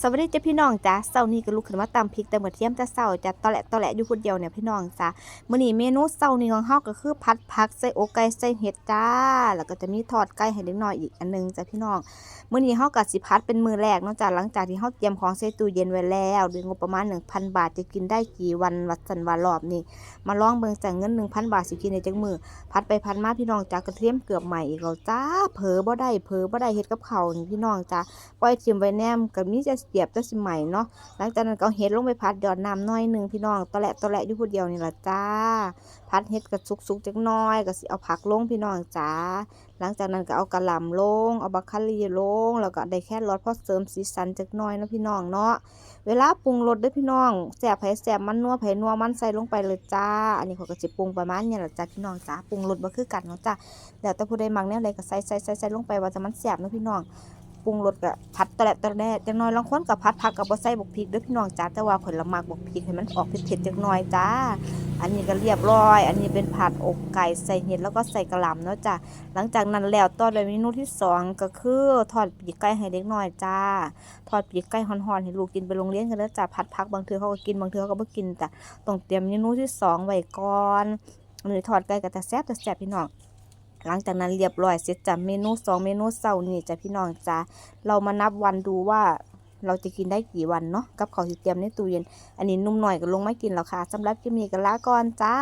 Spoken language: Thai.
สวัสดีจ้าพี่น้องจ้าเช้านี้ก็ลุกขึ้นมาตำพริกแต่เหมือนเทียมแต่เช้าจ้าตอแหละตอแหละอยู่คนเดียวเนี่ยพี่น้องจ้ามื้อนี้เมนูเช้านี้ของเฮาก็คือผัดผักใส่อกไก่ใส่เห็ดจ้า แล้วก็จะมีทอดไก่ให้เล็กน้อยอีกอันหนึงจ้าพี่น้องมื้อนี้เฮาก็สิผัดเป็นมื้อแรกเนาะจ้าหลังจากที่เฮาเตรียมของใส่ตู้เย็นไว้แล้วด้วยงบประมาณ 1,000 บาทจะกินได้กี่วันวัดสันวารอบนี้มาลองเบิ่งจ้าเงิน 1,000 บาทสิกินได้จักมื้อผัดไปผัดมาพี่น้องจ้ากระเทียมเกือบใหม่อีกแล้วจ้าเผลอบ่ได้เผลอบ่ได้เฮ็ดกับข้าวนี่พี่น้องจ้าปล่อยทิมไว้แนมก็มีจะเสียบจะสิใหม่เนาะหลังจากนั้นก็เอาเห็ดลงไปพัดหยอดน้ำน้อยหนึ่งพี่น้องตอแหละตอแหละอยู่ผู้เดียวนี่ละจ้า พัดเห็ดก็สุกๆจักน้อยก็สิเอาผักลงพี่น้องจ้า หลังจากนั้นก็เอากระหล่ำลง เอาบักคารีลง แล้วก็ได้แค่รสพอเสริมสีสันจักน้อยนะพี่น้องเนาะเวลาปรุงรสด้อพี่น้องแซ่บไผแซ่บมันนัวไผนัวมันใส่ลงไปเลยจ้า อันนี้เขาก็สิปรุงประมาณนี้แหละจ้าพี่น้องจ้าปรุงรสบ่คือกันเนาะจ้าแล้วแต่ผู้ใดมักแนวใดก็ใส่ใส่ใส่ใส่ลงไปว่าจะมันแซ่บนะพี่น้อง ปรุงรสกับผัดตะแลตะแลจังน้อยลองค้นกับผัดผักกับบ่ใส่บกพริกเด้วยพี่น้องจ้าแต่ว่าผลมักบกพริกให้มันออกเผ็ดๆจักน่อยจ้า อันนี้ก็เรียบร้อย อันนี้เป็นผัดอกไก่ใส่เห็ดแล้วก็ใส่กระหล่ำเนาะจ้าหลังจากนั้นแล้วต่อด้วยเมนูที่สองก็คือทอดปีกไก่ให้เด็กน้อยจ้าทอดปีกไก่ฮ้อนๆให้ลูกกินไปโรงเรียนกันแล้วจ้าผัดผักบางเทือเขาก็กินบางเทือเขาก็บ่กินจ้ะต้องเตรียมเมนูที่สองไว้ก่อนอันนี้ทอดไก่ก็แต่แซ่บแต่แซ่บพี่น้อง หลังจากนั้นเรียบร้อยเสร็จจากเมนูสองเมนูเสาร์นี่จ้ะพี่น้องจ้าเรามานับวันดูว่าเราจะกินได้กี่วันเนาะกับข้าวที่เตรียมในตู้เย็น อันนี้นุ่มหน่อยก็ลงไม่กินแล้วค่ะสำหรับคลิปนี้ก็ลาก่อนจ้า